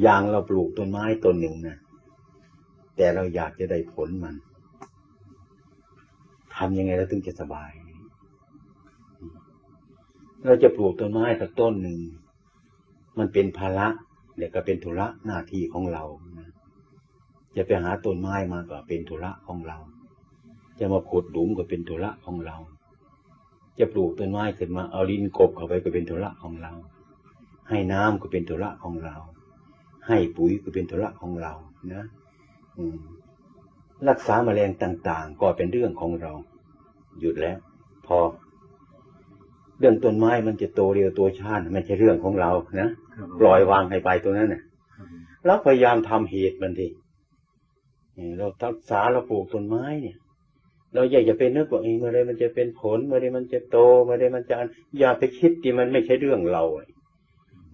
อย่างเราปลูกต้นไม้ต้นหนึ่งนะแต่เราอยากจะได้ผลมันทำยังไงเราถึงจะสบาย เราจะปลูกต้นไม้สักต้นหนึ่ง มันเป็นภาระเดี๋ยก็เป็นธุระหน้าที่ของเรานะจะไปหาต้นไม้มาก็เป็นธุระของเรา จะมาขุดหลุมก็เป็นธุระของเรา จะปลูกต้นไม้ขึ้นมาเอาดินกบเข้าไปก็เป็นธุระของเรา ให้น้ำก็เป็นธุระของเรา ให้ปุ๋ยก็เป็นธุระของเรานะอืมรักษาแมลงต่างๆ ก็เป็นเรื่องของเรา หยุดแล้ว พอ เรื่องต้นไม้มันจะโตเร็วโตช้ามันไม่ใช่เรื่องของเรานะครับผมปล่อยวางให้ไปตรงนั้นน่ะครับผมเราพยายามทำเหตุมันทีนี่เรารักษาเราปลูกต้นไม้เนี่ย เราอยากจะเป็นนึกว่าเองเมื่อไรมันจะเป็นผลเมื่อไรมันจะโตเมื่อไรมันจะอันอย่าไปคิดที่มันไม่ใช่เรื่องเราอะ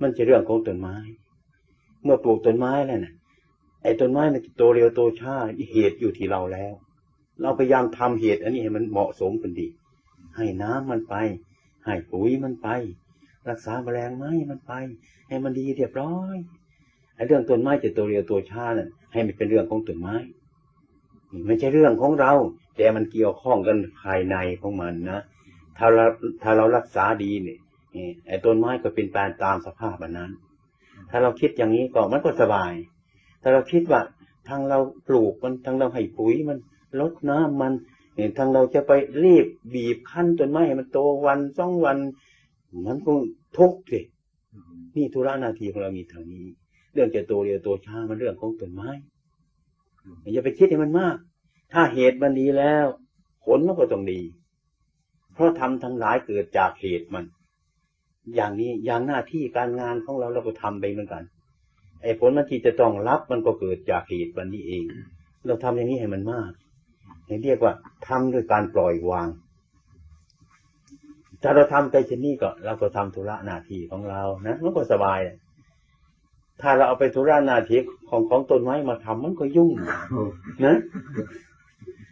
มันจะเรื่องของต้นไม้ เมื่อปลูกต้นไม้แล้วน่ะไอ้ต้นไม้มันจะโตเร็วโตช้าเหตุอยู่ที่เราแล้ว เราพยายามทำเหตุอันนี้ให้มันเหมาะสมกันดี ให้น้ำมันไป ให้ปุ๋ยมันไป รักษาแมลงไม้มันไป ให้มันดีเรียบร้อยไอ้เรื่องต้นไม้จะโตเรียวตัวช้าน่ะให้มันเป็นเรื่องของต้นไม้นี่ไม่ใช่เรื่องของเรา แต่มันเกี่ยวข้องกันภายในของมันนะถ้าเราถ้าเรารักษาดีเนี่ยไอ้ต้นไม้ก็เป็นไปตามสภาพอันนั้น ถ้าเราคิดอย่างนี้ก็มันก็สบาย ถ้าเราคิดว่าทางเราปลูกมันทางเราให้ปุ๋ยมันลดน้ำมันเทางเราจะไปรีบบีบคั้นต้นไม้ให้มันโตวันสองวัน มันก็ทุกข์สินี่ธุระนาทีของเรามีเท่านี้ เรื่องจะโตเร็วโตช้ามันเรื่องของต้นไม้อย่าไปคิดให้มันมาก ถ้าเหตุมันดีแล้ว ผลมันก็ต้องดี เพราะทำทั้งหลายเกิดจากเหตุมัน อย่างนี้อย่างหน้าที่การงานของเราเราก็ทำไปเหมือนกัน ไอ้ผลมันที่จะต้องรับมันก็เกิดจากเหตุมันนี้เอง เราทำอย่างนี้ให้มันมากเรียกว่าทำด้วยการปล่อยวาง ถ้าเราทำไปเช่นนี้ก็เราก็ทำธุระหน้าที่ของเรานะมันก็สบาย ถ้าเราเอาไปธุระหน้าที่ของของต้นไม้มาทำมันก็ยุ่งนะ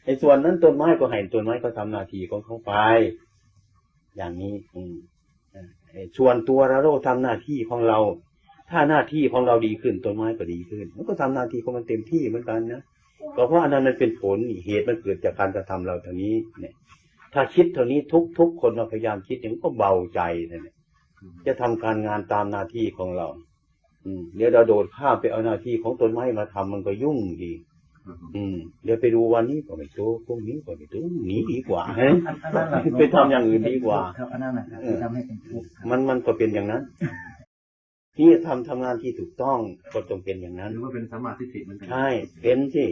ไอ้ส่วนนั้นต้นไม้ก็ให้ต้นไม้ก็ทำหน้าที่ของเขาไป อย่างนี้ อืม ส่วนตัวเราเราทำหน้าที่ของเรา ถ้าหน้าที่ของเราดีขึ้นต้นไม้ก็ดีขึ้น มันก็ทำหน้าที่ของมันเต็มที่เหมือนกันนะก็เพราะอันนั้นมันเป็นผลเหตุมันเกิดจากการกระทำเราท่านี้เนี่ย ถ้าคิดเท่านี้ทุกทุกคนมาพยายามคิดอย่างก็เบาใจนะเนี่ยจะทำการงานตามหน้าที่ของเรา อืมเดี๋ยวเราโดดข้ามไปเอาหน้าที่ของต้นไม้มาทำมันก็ยุ่งดี อืมเดี๋ยวไปดูวันนี้ก็ไม่โตพรุ่งนี้ก็ไม่โตหนีดีกว่าฮะอันนั้นแหละไปทำอย่างอื่นดีกว่าครับอันนั้นแหละครับที่ทำให้เป็นทุกข์ครับมันมันก็เป็นอย่างนั้น ที่ทำทำงานที่ถูกต้องก็ต้องเป็นอย่างนั้น หรือว่าเป็นสมมาธิฏฐิเหมือนกัน ใช่ เป็นสิ